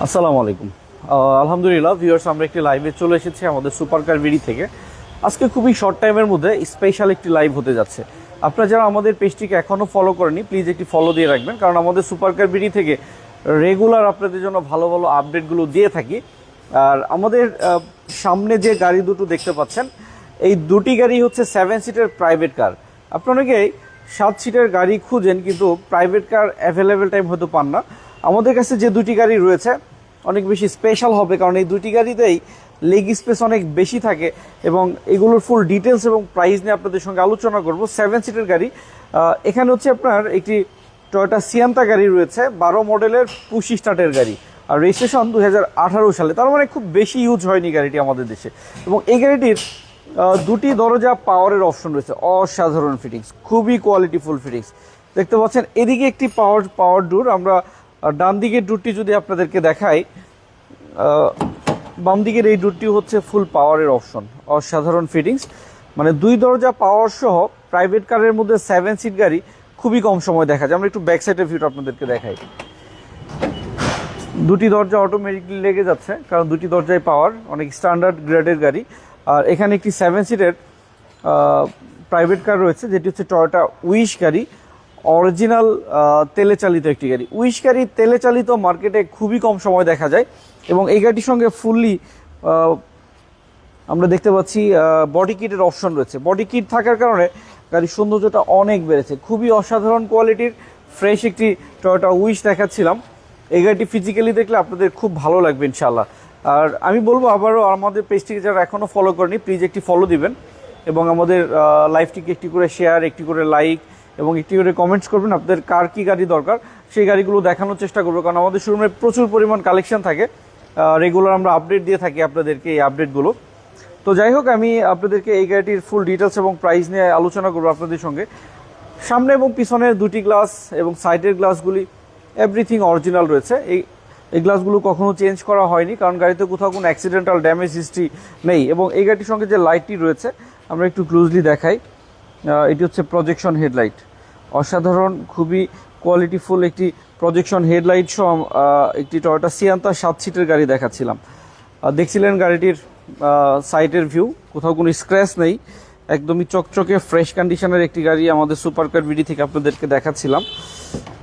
আসসালামু আলাইকুম। আলহামদুলিল্লাহ ভিউয়ার্স আমরা একটি লাইভে চলে এসেছি আমাদের সুপার কার বিডি থেকে। আজকে খুবই শর্ট টাইমের মধ্যে স্পেশাল একটি লাইভ হতে যাচ্ছে। আপনারা যারা আমাদের পেজটিকে এখনও ফলো করেনি প্লিজ একটি ফলো দিয়ে রাখবেন, কারণ আমাদের সুপার কার বিডি থেকে রেগুলার আপনাদের জন্য ভালো ভালো আপডেটগুলো দিয়ে থাকি। আর আমাদের সামনে যে গাড়ি দুটো দেখতে পাচ্ছেন, এই দুটি গাড়ি হচ্ছে সেভেন সিটের প্রাইভেট কার আপনারা অনেকেই সাত সিটের গাড়ি খুঁজেন, কিন্তু প্রাইভেট কার অ্যাভেলেবেল টাইম হয়তো পান না। আমাদের কাছে যে দুটি গাড়ি রয়েছে, অনেক বেশি স্পেশাল হবে, কারণ এই দুটি গাড়িতেই লেগ স্পেস অনেক বেশি থাকে এবং এগুলোর ফুল ডিটেলস এবং প্রাইস নিয়ে আপনাদের সঙ্গে আলোচনা করব। সেভেন সিটের গাড়ি। এখানে হচ্ছে আপনার একটি টয়োটা সিয়ান্তা গাড়ি রয়েছে, বারো মডেলের পুশি স্টার্টের গাড়ি। আর রেজিস্ট্রেশন দু হাজার আঠারো সালে। তার মানে খুব বেশি ইউজ হয়নি গাড়িটি আমাদের দেশে। এবং এই গাড়িটির দুটি দরজা পাওয়ারের অপশন রয়েছে। অসাধারণ ফিটিংস খুবই কোয়ালিটিফুল ফিটিংস দেখতে পাচ্ছেন, এদিকে একটি পাওয়ার পাওয়ার ডোর আমরা ডান দিকের ডোরটি যদি আপনাদেরকে দেখাই বাম দিকের এই ডোরটি হচ্ছে ফুল পাওয়ারের অপশন অসাধারণ ফিটিংস মানে দুই দরজা পাওয়ার সহ প্রাইভেট কারের মধ্যে সেভেন সিট গাড়ি খুবই কম সময় দেখা যায়। আমরা একটু ব্যাক সাইডের ভিউটা আপনাদেরকে দেখাই। দুটি দরজা অটোমেটিকলি লেগে যাচ্ছে, কারণ দুটি দরজায় পাওয়ার অনেক স্ট্যান্ডার্ড গ্রেডের গাড়ি। আর এখানে একটি সেভেন সিটের প্রাইভেট কার রয়েছে, যেটি হচ্ছে টয়োটা উইশ গাড়ি। অরিজিনাল তেলে চালিত একটি গাড়ি। উইশ গাড়ি তেলে চালিত মার্কেটে খুবই কম সময় দেখা যায় এবং এই গাড়িটির সঙ্গে ফুললি আমরা দেখতে পাচ্ছি বডি কিটের অপশন রয়েছে। বডি কিট থাকার কারণে গাড়ির সৌন্দর্যটা অনেক বেড়েছে। খুবই অসাধারণ কোয়ালিটির ফ্রেশ একটি টয়োটা উইশ দেখাচ্ছিলাম। এই গাড়িটি ফিজিক্যালি দেখলে আপনাদের খুব ভালো লাগবে ইনশাল্লাহ আর আমি বলব আবারও, আমাদের পেজটিকে যারা এখনও ফলো করেনি প্লিজ একটি ফলো দিবেন এবং আমাদের লাইভটিকে একটি করে শেয়ার একটি করে লাইক এবং একটি করে কমেন্টস করবেন আপনাদের কার কী গাড়ি দরকার, সেই গাড়িগুলো দেখানোর চেষ্টা করব, কারণ আমাদের শোরুমে প্রচুর পরিমাণ কালেকশন থাকে। রেগুলার আমরা আপডেট দিয়ে থাকি আপনাদেরকে এই আপডেটগুলো তো যাই হোক, আমি আপনাদেরকে এই গাড়িটির ফুল ডিটেলস এবং প্রাইস নিয়ে আলোচনা করব আপনাদের সঙ্গে। সামনে এবং পিছনের দুটি গ্লাস এবং সাইডের গ্লাসগুলি এভরিথিং অরিজিনাল রয়েছে। এই এই গ্লাসগুলো কখনো চেঞ্জ করা হয়নি, কারণ গাড়িতে কোথাও কোনো অ্যাক্সিডেন্টাল ড্যামেজ হিস্ট্রি নেই। এবং এই গাড়িটির সঙ্গে যে লাইটটি রয়েছে, আমরা একটু ক্লোজলি দেখাই। এটি হচ্ছে প্রজেকশন হেডলাইট অসাধারণ, খুবই কোয়ালিটিফুল একটি প্রজেকশন হেডলাইট সহ একটি টয়োটা সিয়ান্তা সাত সিটের গাড়ি দেখাচ্ছিলাম। দেখছিলেন গাড়িটির সাইটের ভিউ কোথাও কোনো স্ক্র্যাচ নেই, একদমই চকচকে ফ্রেশ কন্ডিশনের একটি গাড়ি আমাদের সুপার কার বিডি থেকে আপনাদেরকে দেখাচ্ছিলাম।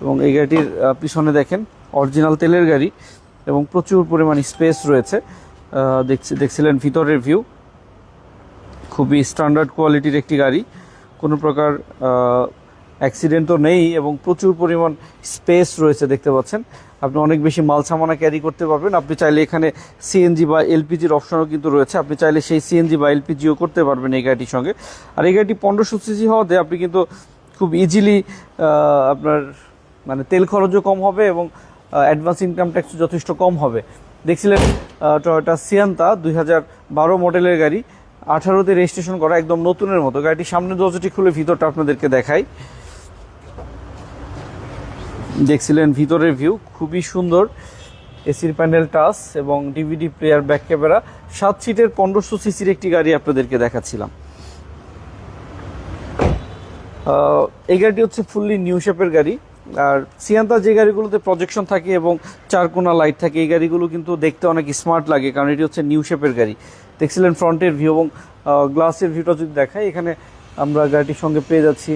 এবং এই গাড়িটির পিছনে দেখেন অরিজিনাল তেলের গাড়ি এবং প্রচুর পরিমাণ স্পেস রয়েছে। দেখছি, দেখছিলেন ভিতরের ভিউ খুবই স্ট্যান্ডার্ড কোয়ালিটির একটি গাড়ি। কোনো প্রকার অ্যাক্সিডেন্টও নেই এবং প্রচুর পরিমাণ স্পেস রয়েছে, দেখতে পাচ্ছেন। আপনি অনেক বেশি মাল সামানা ক্যারি করতে পারবেন। আপনি চাইলে এখানে সিএনজি বা এলপিজির অপশনও কিন্তু রয়েছে। আপনি চাইলে সেই সিএনজি বা এলপিজিও করতে পারবেন এই গাড়িটির সঙ্গে। আর এই গাড়িটি পনেরোশো সিসি হওয়াতে আপনি কিন্তু খুব ইজিলি আপনার মানে তেল খরচও কম হবে এবং অ্যাডভান্স ইনকাম ট্যাক্স যথেষ্ট কম হবে। দেখছিলেন টয়োটা সিয়ান্তা দুই হাজার বারো মডেলের গাড়ি। আঠারোতে রেজিস্ট্রেশন করা একদম নতুনের মতো। গাড়িটির সামনে দরজাটি খুলে ভিতরটা আপনাদেরকে দেখাই। দেখছিলেন ভিতরের ভিউ খুবই সুন্দর এসির প্যানেল টাচ এবং ডিভিডি প্লেয়ার ব্যাক ক্যামেরা সাত সিটের পনেরোশো সিসির একটি গাড়ি আপনাদেরকে দেখাচ্ছিলাম। এই গাড়িটি হচ্ছে ফুললি নিউ শেপের গাড়ি। আর সিয়ান্তা যে গাড়িগুলোতে প্রজেকশন থাকে এবং চারকোনা লাইট থাকে, এই গাড়িগুলো কিন্তু দেখতে অনেক স্মার্ট লাগে, কারণ এটি হচ্ছে নিউ শেপের গাড়ি। দেখছিলেন ফ্রন্টের ভিউ এবং গ্লাসের ভিউটা যদি দেখায় এখানে আমরা গাড়িটির সঙ্গে পেয়ে যাচ্ছি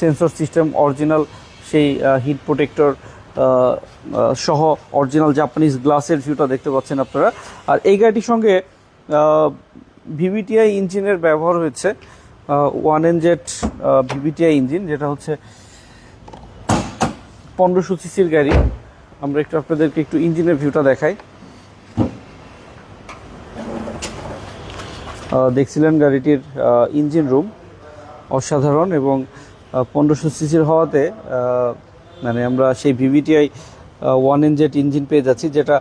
সেন্সর সিস্টেম অরিজিনাল সেই হিট প্রোটেক্টর সহ অরিজিনাল জাপানিজ গ্লাসের ভিউটা দেখতে পাচ্ছেন আপনারা। আর এই গাড়িটির সঙ্গে ভিভিটিআই ইঞ্জিনের ব্যবহার হয়েছে ওয়ান এনজেড ভিভিটিআই ইঞ্জিন যেটা হচ্ছে পনেরোশো সিসির গাড়ি। আমরা একটু আপনাদেরকে একটু ইঞ্জিনের ভিউটা দেখাই। দেখছিলেন গাড়িটির ইঞ্জিন রুম অসাধারণ এবং পনেরোশো সিসির হওয়াতে মানে আমরা সেই ভিভিটিআই ওয়ান এনজেড ইঞ্জিন পেয়ে যাচ্ছি, যেটা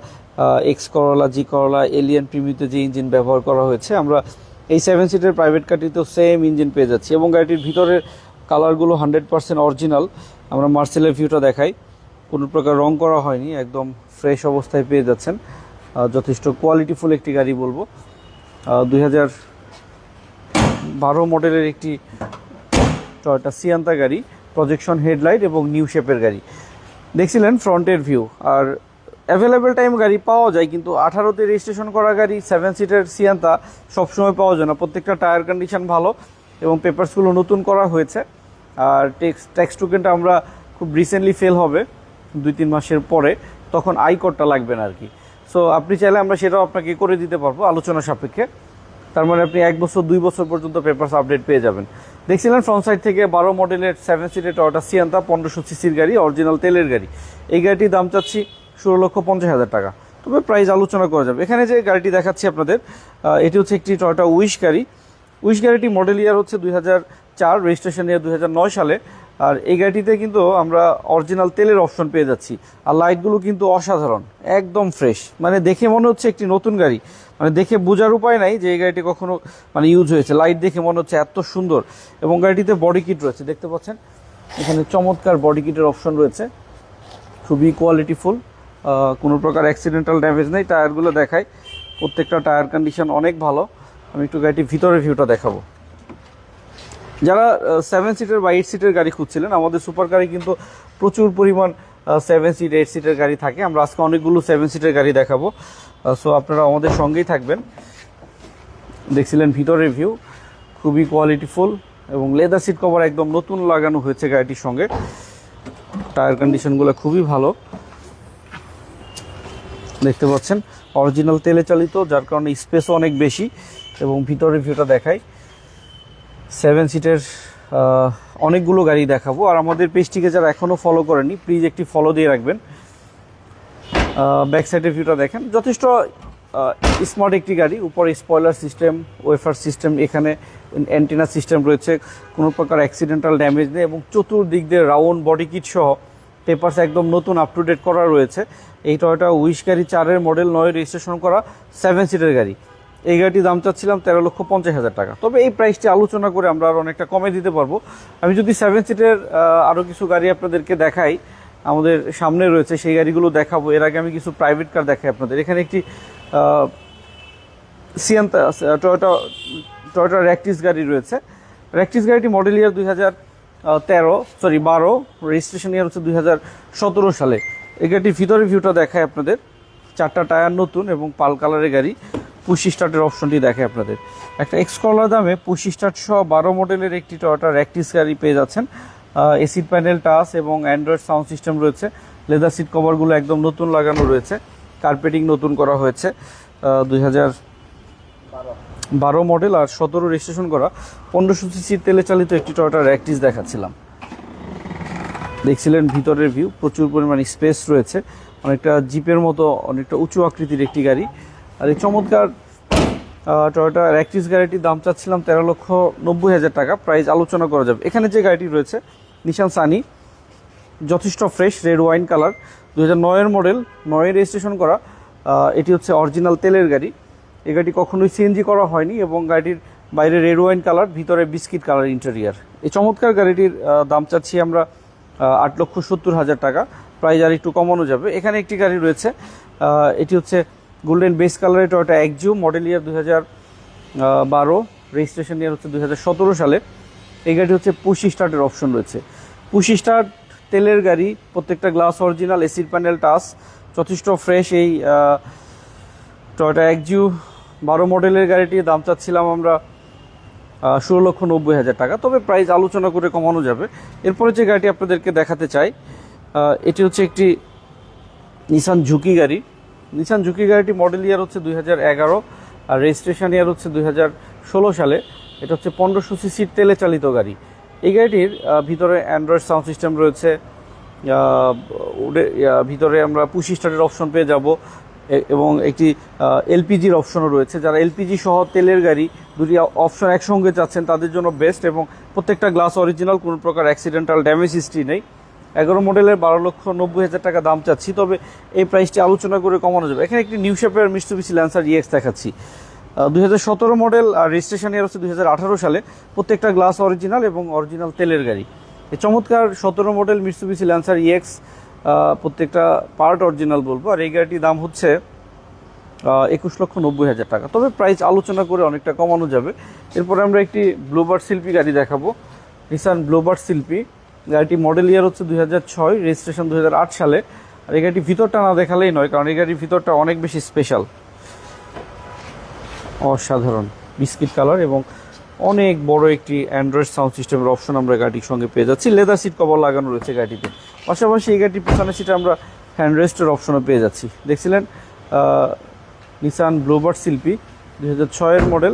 এক্স করলা, জি করলা, এলিয়ান প্রিমিতে যে ইঞ্জিন ব্যবহার করা হয়েছে, আমরা এই সেভেন সিটের প্রাইভেট কারটিতেও সেম ইঞ্জিন পেয়ে যাচ্ছি, এবং গাড়িটির ভিতরের কালারগুলো হান্ড্রেড পার্সেন্ট অরিজিনাল। আমরা মার্সেলের ভিউটা দেখাই। কোনো প্রকার রং করা হয়নি, একদম ফ্রেশ অবস্থায় পেয়ে যাচ্ছেন। যথেষ্ট কোয়ালিটিফুল একটি গাড়ি বলব। দুই হাজার বারো মডেলের একটি টয়োটা সিয়ান্তা গাড়ি প্রজেকশন হেডলাইট এবং নিউ শেপের গাড়ি। দেখছিলেন ফ্রন্টের ভিউ আর অ্যাভেলেবেল টাইম গাড়ি পাওয়া যায়, কিন্তু আঠারোতে রেজিস্ট্রেশন করা গাড়ি সেভেন সিটের সিয়ান্তা সবসময় পাওয়া যায় না। প্রত্যেকটা টায়ার কন্ডিশন ভালো এবং পেপারসগুলো নতুন করা হয়েছে। আর টেক্স ট্যাক্স টোকেনটা আমরা খুব রিসেন্টলি ফেল হবে, দুই তিন মাসের পরে, তখন আই কোডটা লাগবে না আর কি। সো আপনি চাইলে আমরা সেটাও আপনাকে করে দিতে পারব, আলোচনা সাপেক্ষে। তার মানে আপনি এক বছর, দুই বছর পর্যন্ত পেপারস আপডেট পেয়ে যাবেন। দেখছিলেন ফ্রন্ট সাইড থেকে বারো মডেলের সেভেন সিটের টয়টা সিয়ান্তা পনেরোশো সিসির গাড়ি অরিজিনাল তেলের গাড়ি। এই গাড়িটির দাম চাচ্ছি ষোলো লক্ষ পঞ্চাশ হাজার টাকা। তবে প্রাইস আলোচনা করা যাবে। এখানে যে গাড়িটি দেখাচ্ছি আপনাদের এটি হচ্ছে একটি টয়টা উইশ গাড়ি। উইশ গাড়িটি মডেল ইয়ার হচ্ছে দুই হাজার চার রেজিস্ট্রেশন ইয়ার দুই সালে। আর এই গাড়িটিতে কিন্তু আমরা অরিজিনাল তেলের অপশন পেয়ে যাচ্ছি। আর লাইটগুলো কিন্তু অসাধারণ, একদম ফ্রেশ মানে দেখে মনে হচ্ছে একটি নতুন গাড়ি। মানে দেখে বোঝার উপায় নাই যে এই গাড়িটি কখনো মানে ইউজ হয়েছে। লাইট দেখে মনে হচ্ছে এত সুন্দর। এবং গাড়িটিতে বডি কিট রয়েছে, দেখতে পাচ্ছেন? এখানে চমৎকার বডি কিটের অপশন রয়েছে। খুবই কোয়ালিটিফুল কোনো প্রকার অ্যাক্সিডেন্টাল ড্যামেজ নেই। টায়ারগুলো দেখায়। প্রত্যেকটা টায়ার কন্ডিশন অনেক ভালো। আমি একটু গাড়িটির ভিতরের ভিউটা দেখাবো। যারা সেভেন সিটের বা এইট সিটের গাড়ি খুঁজছিলেন, আমাদের সুপার কারে কিন্তু প্রচুর পরিমাণ সেভেন সিট এইট সিটের গাড়ি থাকে। আমরা আজকে অনেকগুলো সেভেন সিটের গাড়ি দেখাবো। সো আপনারা আমাদের সঙ্গেই থাকবেন। দেখছিলেন ভিতরের ভিউ খুবই কোয়ালিটিফুল এবং লেদার সিট কভার একদম নতুন লাগানো হয়েছে গাড়িটির সঙ্গে। টায়ার কন্ডিশনগুলো খুবই ভালো। দেখতে পাচ্ছেন অরিজিনাল তেলে চালিত, যার কারণে স্পেসও অনেক বেশি এবং ভিতরের ভিউটা দেখায়। সেভেন সিটের অনেকগুলো গাড়ি দেখাবো। আর আমাদের পেজটিকে যারা এখনও ফলো করেনি প্লিজ একটি ফলো দিয়ে রাখবেন। ব্যাক সাইডের ভিউটা দেখেন। যথেষ্ট স্মার্ট একটি গাড়ি। উপরে স্পয়লার সিস্টেম ওয়েফার সিস্টেম এখানে অ্যান্টেনা সিস্টেম রয়েছে। কোনো প্রকার অ্যাক্সিডেন্টাল ড্যামেজ নেই এবং চতুর্দিক দিয়ে রাউন্ড বডি কিট সহ পেপারস একদম নতুন আপ টু ডেট করা রয়েছে। এই টয়টা উইশ গাড়ি চারের মডেল নয় রেজিস্ট্রেশন করা সেভেন সিটের গাড়ি। এই গাড়িটির দাম চাচ্ছিলাম তেরো লক্ষ পঞ্চাশ হাজার টাকা। তবে এই প্রাইসটি আলোচনা করে আমরা আরও অনেকটা কমে দিতে পারব। আমি যদি সেভেন সিটের আরও কিছু গাড়ি আপনাদেরকে দেখাই, আমাদের সামনে রয়েছে, সেই গাড়িগুলো দেখাবো। এর আগে আমি কিছু প্রাইভেট কার দেখাই আপনাদের। এখানে একটি সিয়ান্তা টয়োটা টয়োটা র্যাকটিস গাড়ি রয়েছে। র্যাকটিস গাড়িটি মডেল ইয়ার দুই হাজার তেরো সরি বারো রেজিস্ট্রেশন ইয়ার হচ্ছে দুই হাজার সতেরো সালে। এই গাড়িটির ভিতরের ভিউটা দেখায় আপনাদের। চারটা টায়ার নতুন এবং পাল কালারের গাড়ি। পুশি স্টার্টের অপশনটি দেখে আপনাদের। একটা এক্সকলার দামে পুশি স্টার্ট সহ বারো মডেলের একটি টয়োটা র্যাকটিস গাড়ি পেয়ে যাচ্ছেন। এসি প্যানেল টাচ এবং অ্যান্ড্রয়েড সাউন্ড সিস্টেম রয়েছে। লেদার সিট কভারগুলো একদম নতুন লাগানো রয়েছে। কার্পেটিং নতুন করা হয়েছে। দুই হাজার বারো মডেল আর সতেরো রেজিস্ট্রেশন করা। পনেরোশো সিসির তেলে চালিত একটি টয়োটা র্যাকটিস দেখাচ্ছিলাম। দেখছিলেন ভিতরের ভিউ প্রচুর পরিমাণ স্পেস রয়েছে। অনেকটা জিপের মতো, অনেকটা উঁচু আকৃতির একটি গাড়ি। আর এই চমৎকার টয়োটা র্যাকটিস গাড়িটির দাম চাচ্ছিলাম তেরো লক্ষ নব্বই হাজার টাকা। প্রাইস আলোচনা করা যাবে। এখানে যে গাড়িটি রয়েছে নিশান সানি যথেষ্ট ফ্রেশ রেড ওয়াইন কালার দু হাজার নয়ের মডেল নয়ের রেজিস্ট্রেশন করা। এটি হচ্ছে অরিজিনাল তেলের গাড়ি। এই গাড়িটি কখনোই সিএনজি করা হয়নি এবং গাড়িটির বাইরে রেড ওয়াইন কালার ভিতরে বিস্কিট কালার ইন্টেরিয়ার এই চমৎকার গাড়িটির দাম চাচ্ছি আমরা আট লক্ষ সত্তর হাজার টাকা। প্রাইস আর একটু কমানো যাবে। এখানে একটি গাড়ি রয়েছে এটি হচ্ছে গোল্ডেন বেস কালারের টয়টা একজিও মডেল ইয়ার দুই হাজার বারো রেজিস্ট্রেশন ইয়ার হচ্ছে দুই হাজার সতেরো সালে এই গাড়ি হচ্ছে পুশি স্টার্টের অপশন রয়েছে। পুশি স্টার্ট তেলের গাড়ি, প্রত্যেকটা গ্লাস অরিজিনাল এসির প্যানেল টাচ যথেষ্ট ফ্রেশ এই টয়টা একজিউ বারো মডেলের গাড়িটির দাম চাচ্ছিলাম আমরা ষোলো লক্ষ নব্বই হাজার টাকা। তবে প্রাইস আলোচনা করে কমানো যাবে। এরপরে যে গাড়িটি আপনাদেরকে দেখাতে চাই এটি হচ্ছে একটি নিসান ঝুঁকি গাড়ি। নিসান ঝুঁকি গাড়িটি মডেল ইয়ার হচ্ছে দুই হাজার এগারো আর রেজিস্ট্রেশন ইয়ার হচ্ছে দুই হাজার ষোলো সালে। এটা হচ্ছে পনেরোশো সিসির তেলে চালিত গাড়ি। এই গাড়িটির ভিতরে অ্যান্ড্রয়েড সাউন্ড সিস্টেম রয়েছে। ভিতরে আমরা পুশি স্টার্টের অপশন পেয়ে যাব। এবং একটি এলপিজির অপশনও রয়েছে। যারা এলপিজি সহ তেলের গাড়ি দুটি অপশন একসঙ্গে চাচ্ছেন, তাদের জন্য বেস্ট এবং প্রত্যেকটা গ্লাস অরিজিনাল কোনো প্রকার অ্যাক্সিডেন্টাল ড্যামেজ হিস্ট্রি নেই। এগারো মডেলের বারো লক্ষ নব্বই হাজার টাকা দাম চাচ্ছি, তবে এই প্রাইসটি আলোচনা করে কমানো যাবে। এখানে একটি নিউ শেপের মিস্টুবিসি ল্যান্সার ইএক্স দেখাচ্ছি। দুই হাজার সতেরো মডেল আর রেজিস্ট্রেশন ইয়ার হচ্ছে দুই হাজার আঠারো সালে। প্রত্যেকটা গ্লাস অরিজিনাল এবং অরিজিনাল তেলের গাড়ি। এই চমৎকার সতেরো মডেল মিস্টুবিসি ল্যান্সার ইএক্স প্রত্যেকটা পার্ট অরিজিনাল বলব। আর এই গাড়িটির দাম হচ্ছে একুশ লক্ষ নব্বই হাজার টাকা। তবে প্রাইস আলোচনা করে অনেকটা কমানো যাবে। এরপরে আমরা একটি ব্লোবার শিল্পী গাড়ি দেখাবো। নিসান ব্লোবার শিল্পী। গাড়িটি মডেল ইয়ার হচ্ছে দুই হাজার ছয় রেজিস্ট্রেশন দুই হাজার আট সালে। আর এই গাড়িটির ভিতরটা না দেখালেই নয়, কারণ এই গাড়ির ভিতরটা অনেক বেশি স্পেশাল অসাধারণ। বিস্কিট কালার এবং অনেক বড় একটি অ্যান্ড্রয়েড সাউন্ড সিস্টেমের অপশন আমরা গাড়ির সঙ্গে পেয়ে যাচ্ছি। লেদার সিট কভার লাগানো রয়েছে গাড়িতে পাশাপাশি এই গাড়িটির পিছনের সিটে আমরা হ্যান্ডরেস্টের অপশনও পেয়ে যাচ্ছি। দেখছিলেন নিসান ব্লুবার্ড শিল্পী, দুই হাজার মডেল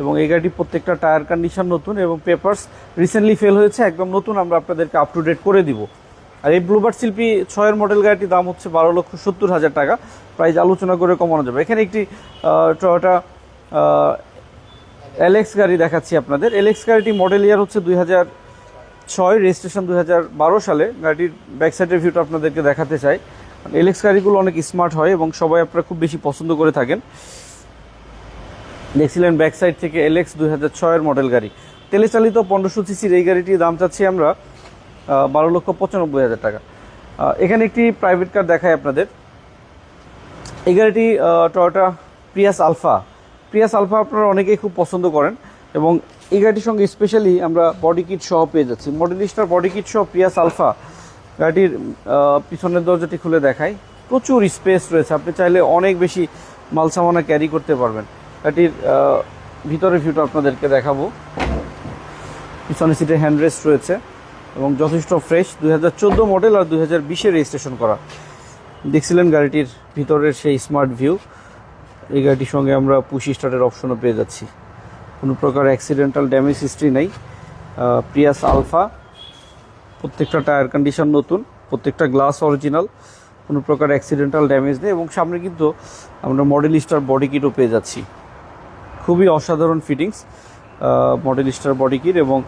এবং এই গাড়িটি প্রত্যেকটা টায়ার কন্ডিশন নতুন এবং পেপার্স রিসেন্টলি ফেল হয়েছে। একদম নতুন আমরা আপনাদেরকে আপ টু ডেট করে দিব। আর এই ব্লুবার্ড শিল্পী ছয়ের মডেল গাড়িটির দাম হচ্ছে বারো লক্ষ সত্তর হাজার টাকা। প্রাইস আলোচনা করে কমানো যাবে। এখানে একটি টয়োটা এলএক্স গাড়ি দেখাচ্ছি আপনাদের। এলএক্স গাড়িটি মডেল ইয়ার হচ্ছে দুই হাজার ছয় রেজিস্ট্রেশন দুই হাজার বারো সালে। গাড়ির ব্যাক সাইডের ভিউটা আপনাদেরকে দেখাতে চাই। এলএক্স গাড়িগুলো অনেক স্মার্ট হয় এবং সবাই আপনারা খুব বেশি পছন্দ করে থাকেন। দেখছিলেন ব্যাক সাইড থেকে এলএক্স দুই হাজার ছয়ের মডেল গাড়ি। তেলে চালিত পনেরোশো সিসির এই গাড়িটির দাম চাচ্ছি আমরা বারো লক্ষ পঁচানব্বই হাজার টাকা। এখানে একটি প্রাইভেট কার দেখায় আপনাদের। এই গাড়িটি Toyota Prius Alpha Prius Alpha আপনারা অনেকেই খুব পছন্দ করেন এবং এই গাড়িটির সঙ্গে স্পেশালি আমরা বডি কিট সহ পেয়ে যাচ্ছি। মডেলিস্টার বডি কিট সহ প্রিয়াস আলফা গাড়িটির পিছনের দরজাটি খুলে দেখায় প্রচুর স্পেস রয়েছে, আপনি চাইলে অনেক বেশি মাল সামানা ক্যারি করতে পারবেন। গাড়িটির আহ, ভিতরের ভিউটা আপনাদেরকে দেখাবো। পিছনে সিটে হ্যান্ডরেস্ট রয়েছে এবং যথেষ্ট ফ্রেশ দুই হাজার চোদ্দ মডেল আর দুই হাজার রেজিস্ট্রেশন করা। দেখছিলেন গাড়িটির ভিতরের সেই স্মার্ট ভিউ এই গাড়িটির সঙ্গে আমরা পুশি স্টার্টের অপশনও পেয়ে যাচ্ছি। কোনো প্রকার অ্যাক্সিডেন্টাল ড্যামেজ হিস্ট্রি নেই। প্রিয়াস আলফা প্রত্যেকটা টায়ার কন্ডিশন নতুন। প্রত্যেকটা গ্লাস অরিজিনাল কোনো প্রকার অ্যাক্সিডেন্টাল ড্যামেজ নেই এবং সামনে কিন্তু আমরা মডেল স্টার বডি কিটও পেয়ে যাচ্ছি। খুবই অসাধারণ fittings model star body kit এবং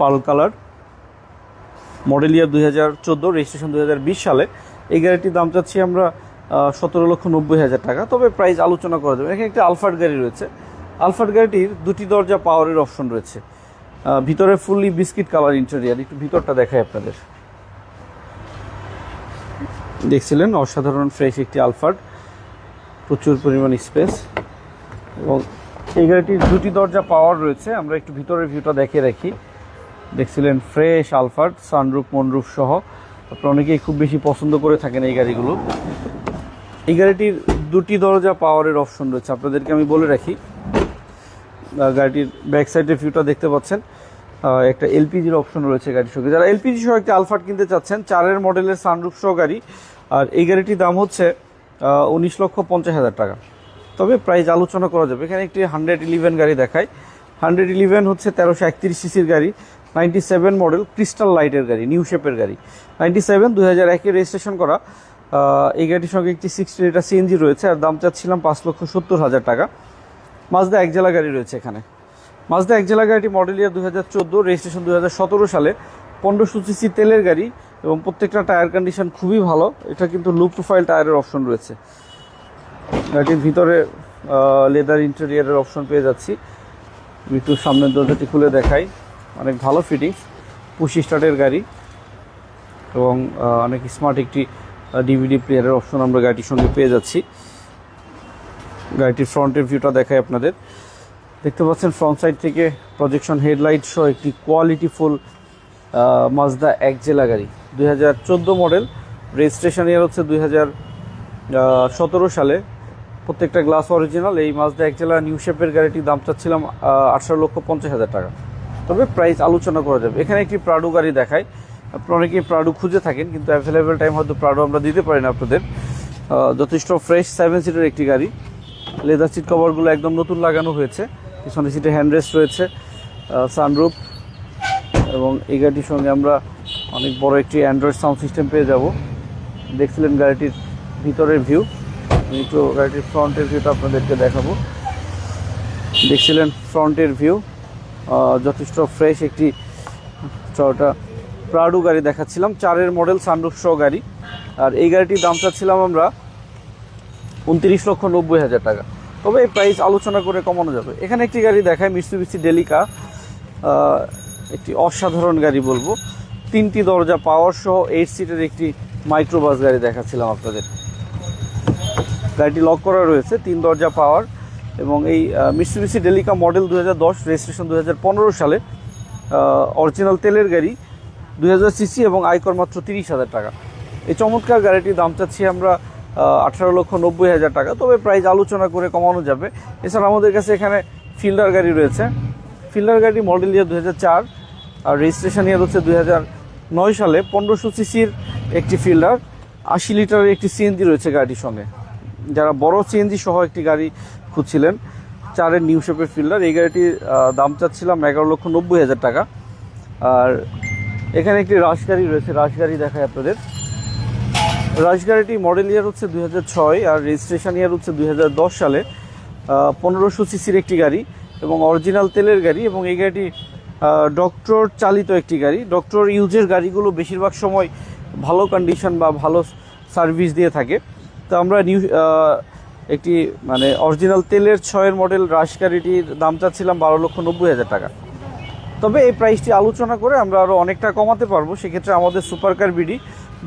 পাল কালার। মডেল ইয়ার দুই হাজার চোদ্দ, রেজিস্ট্রেশন দুই হাজার বিশ সালে। এই গাড়িটির দাম চাচ্ছি আমরা সতেরো লক্ষ নব্বই হাজার টাকা। তবে প্রাইস আলোচনা করা যাবে এখানে একটি আলফার গাড়ি রয়েছে। আলফার গাড়িটির দুটি দরজা পাওয়ারের অপশন রয়েছে। ভিতরে ফুললি বিস্কিট কালার ইন্টেরিয়ার। একটু ভিতরটা দেখাই আপনাদের। দেখছিলেন, অসাধারণ ফ্রেশ একটি আলফার্ড। প্রচুর পরিমাণ স্পেস। এবং এই গাড়িটির দুটি দরজা পাওয়ার রয়েছে। আমরা একটু ভিতরের ভিউটা দেখে রাখি। দেখছিলেন ফ্রেশ আলফার্ড সানরুফ মনরুফ সহ। আপনারা অনেকেই খুব বেশি পছন্দ করে থাকেন এই গাড়িগুলো। এই গাড়িটির দুটি দরজা পাওয়ারের অপশন রয়েছে। আপনাদেরকে আমি বলে রাখি গাড়িটির ব্যাক সাইডের ভিউটা দেখতে পাচ্ছেন। একটা এলপিজির অপশন রয়েছে গাড়ির সঙ্গে। যারা এলপিজি সহ একটা আলফার্ড কিনতে চাচ্ছেন, চারের মডেলের সানরুফ সহ গাড়ি। আর এই গাড়িটির দাম হচ্ছে উনিশ লক্ষ পঞ্চাশ হাজার টাকা। তবে প্রাইস আলোচনা করা যাবে। এখানে একটি হান্ড্রেড ইলেভেন গাড়ি দেখায় হান্ড্রেড ইলেভেন হচ্ছে তেরোশো একত্রিশ সিসির গাড়ি নাইনটি সেভেন মডেল ক্রিস্টাল লাইটের গাড়ি নিউ শেপের গাড়ি। নাইনটি সেভেন দুই হাজার একে রেজিস্ট্রেশন করা। এই গাড়ির সঙ্গে একটি সিক্সটি লিটার সিএনজি রয়েছে, আর দাম চাচ্ছিলাম পাঁচ লক্ষ সত্তর হাজার টাকা। মাজদা এক জেলা গাড়ি রয়েছে এখানে। মাজদা এক জেলা গাড়িটি মডেল ইয়ার দুই হাজার চোদ্দ রেজিস্ট্রেশন দুই হাজার সতেরো সালে পনেরোশো সিসি তেলের গাড়ি এবং প্রত্যেকটা টায়ার কন্ডিশন খুবই ভালো। এটা কিন্তু লু প্রোফাইল টায়ারের অপশন রয়েছে। গাড়িটির ভিতরে লেদার ইন্টেরিয়ারের অপশন পেয়ে যাচ্ছি। একটু সামনের দরজাটি খুলে দেখাই। অনেক ভালো ফিটিংস পুশি স্টার্টের গাড়ি এবং অনেক স্মার্ট একটি ডিভিডি প্লেয়ারের অপশন আমরা গাড়িটির সঙ্গে পেয়ে যাচ্ছি। গাড়িটির ফ্রন্টের ভিউটা দেখাই আপনাদের। দেখতে পাচ্ছেন ফ্রন্ট সাইড থেকে প্রজেকশন হেডলাইট সহ একটি কোয়ালিটিফুল মাজদা এক জেলা গাড়ি। দুই হাজার চোদ্দ মডেল রেজিস্ট্রেশন ইয়ার হচ্ছে দুই সতেরো সালে। প্রত্যেকটা গ্লাস অরিজিনাল এই মাজদা এক জেলা নিউ শেপের গাড়িটির দাম চাচ্ছিলাম আঠারো লক্ষ পঞ্চাশ হাজার টাকা। তবে প্রাইস আলোচনা করা যাবে। এখানে একটি প্রাডু গাড়ি দেখায় আপনারা অনেকেই প্রাডু খুঁজে থাকেন, কিন্তু অ্যাভেলেবেল টাইম হয়তো প্রাডু আমরা দিতে পারি না আপনাদের। যথেষ্ট ফ্রেশ সেভেন সিটের একটি গাড়ি। লেদার সিট কভারগুলো একদম নতুন লাগানো হয়েছে। পিছনে সিটে হ্যান্ডরেস্ট রয়েছে সানরুফ এবং এই গাড়িটির সঙ্গে আমরা অনেক বড় একটি অ্যান্ড্রয়েড সাউন্ড সিস্টেম পেয়ে যাব। দেখছিলেন গাড়িটির ভিতরের ভিউ একটু গাড়িটির ফ্রন্টের ভিউটা আপনাদেরকে দেখাবো। দেখছিলেন ফ্রন্টের ভিউ যথেষ্ট ফ্রেশ একটি টয়োটা প্রাডু গাড়ি দেখাচ্ছিলাম, চারের মডেল সানরুফ সহ গাড়ি। আর এই গাড়িটির দাম চাচ্ছিলাম আমরা উনত্রিশ লক্ষ নব্বই হাজার টাকা। তবে এই প্রাইস আলোচনা করে কমানো যাবে। এখানে একটি গাড়ি দেখায় মিস্তুবিসি ডেলিকা একটি অসাধারণ গাড়ি বলব। তিনটি দরজা পাওয়ার সহ এইট সিটের একটি মাইক্রোবাস গাড়ি দেখাচ্ছিলাম আপনাদের। গাড়িটি লক করা রয়েছে, তিন দরজা পাওয়ার এবং এই মিস্তুবিসি ডেলিকা মডেল দু হাজার দশ রেজিস্ট্রেশন দু সালে অরিজিনাল তেলের গাড়ি দু হাজার সিসি এবং আয়কর মাত্র তিরিশ হাজার টাকা। এই চমৎকার গাড়িটির দাম চাচ্ছি আমরা আঠারো লক্ষ নব্বই হাজার টাকা, তবে প্রাইস আলোচনা করে কমানো যাবে। এছাড়া আমাদের কাছে এখানে ফিল্ডার গাড়ি রয়েছে। ফিল্ডার গাড়ি মডেল ইয়ার দু আর রেজিস্ট্রেশন ইয়ার হচ্ছে দুই নয় সালে, পনেরোশো সিসির একটি ফিল্ডার, আশি লিটারের একটি সিএনজি রয়েছে গাড়িটির সঙ্গে। যারা বড় সিএনজি সহ একটি গাড়ি খুঁজছিলেন, চারের নিউ শেপের ফিল্ডার এই গাড়িটির দাম চাচ্ছিলাম এগারো লক্ষ নব্বই হাজার টাকা। আর এখানে একটি রাশ গাড়ি রয়েছে রাশ গাড়ি দেখায় আপনাদের। রাশ গাড়িটি মডেল ইয়ার হচ্ছে দুই আর রেজিস্ট্রেশন ইয়ার হচ্ছে দুই হাজার দশ সালে। পনেরোশো সিসির একটি গাড়ি এবং অরিজিনাল তেলের গাড়ি এবং এই গাড়িটি ডক্টর চালিত একটি গাড়ি। ডক্টর ইউজের গাড়িগুলো বেশিরভাগ সময় ভালো কন্ডিশন বা ভালো সার্ভিস দিয়ে থাকে। তো আমরা নিউ একটি মানে অরিজিনাল তেলের ছয়ের মডেল রাশ গাড়িটির দাম চাচ্ছিলাম বারো লক্ষ নব্বই হাজার টাকা। তবে এই প্রাইসটি আলোচনা করে আমরা আরও অনেকটা কমাতে পারব। সেক্ষেত্রে আমাদের সুপার কার বিডি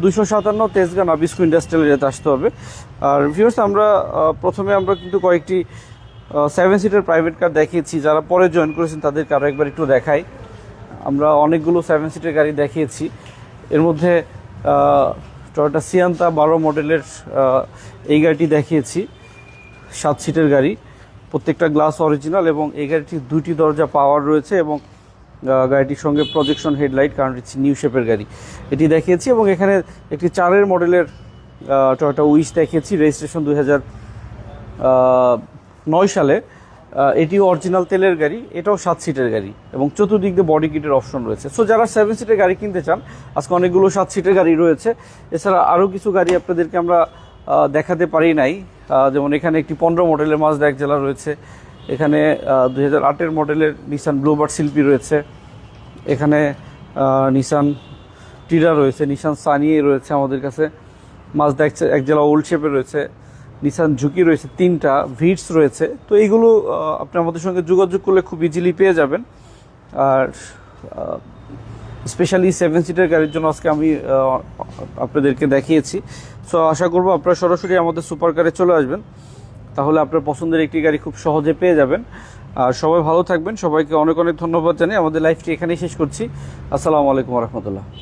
দুশো সাতান্ন তেজগাঁ নাবিস্কু ইন্ডাস্ট্রিয়াল এরিয়াতে আসতে হবে। আর ভিউর্স আমরা প্রথমে আমরা কিন্তু কয়েকটি সেভেন সিটার প্রাইভেট কার দেখিয়েছি। যারা পরে জয়েন করেছেন তাদেরকে আরও একবার একটু দেখাই। আমরা অনেকগুলো সেভেন সিটের গাড়ি দেখিয়েছি। এর মধ্যে টয়োটা সিয়ান্তা বারো মডেলের এই গাড়িটি দেখিয়েছি। সাত সিটের গাড়ি। প্রত্যেকটা গ্লাস অরিজিনাল এবং এই গাড়িটির দুইটি দরজা পাওয়ার রয়েছে এবং গাড়িটির সঙ্গে প্রজেকশন হেডলাইট কারণ এটি নিউ শেপের গাড়ি। এটি দেখিয়েছি এবং এখানে একটি চারের মডেলের টয়োটা উইস দেখিয়েছি রেজিস্ট্রেশন দুই নয় সালে। এটিও অরিজিনাল তেলের গাড়ি, এটাও সাত সিটের গাড়ি এবং চতুর্দিক দিয়ে বডি কিটের অপশন রয়েছে। সো যারা সেভেন সিটের গাড়ি কিনতে চান, আজকে অনেকগুলো সাত সিটের গাড়ি রয়েছে। এছাড়া আরও কিছু গাড়ি আপনাদেরকে আমরা দেখাতে পারি নাই। যেমন এখানে একটি পনেরো মডেলের মাজদা এক জেলা রয়েছে। এখানে দুই হাজার আটের মডেলের নিসান ব্লুবার্ড শিল্পী রয়েছে। এখানে নিসান টিরা রয়েছে নিসান সানিয়ে রয়েছে আমাদের কাছে। মাজদা এক জেলা ওল্ড শেপে রয়েছে। নিসান ঝুঁকি রয়েছে, তিনটা ভিটস রয়েছে। তো এইগুলো আপনি আমাদের সঙ্গে যোগাযোগ করলে খুব ইজিলি পেয়ে যাবেন। আর স্পেশালি সেভেন সিটার গাড়ির জন্য আজকে আমি আপনাদেরকে দেখিয়েছি। সো আশা করব আপনারা সরাসরি আমাদের সুপার কারে চলে আসবেন। তাহলে আপনার পছন্দের একটি গাড়ি খুব সহজে পেয়ে যাবেন। আর সবাই ভালো থাকবেন। সবাইকে অনেক অনেক ধন্যবাদ জানিয়ে আমাদের লাইফটি এখানেই শেষ করছি। আসসালামু আলাইকুম রহমতুল্লাহ।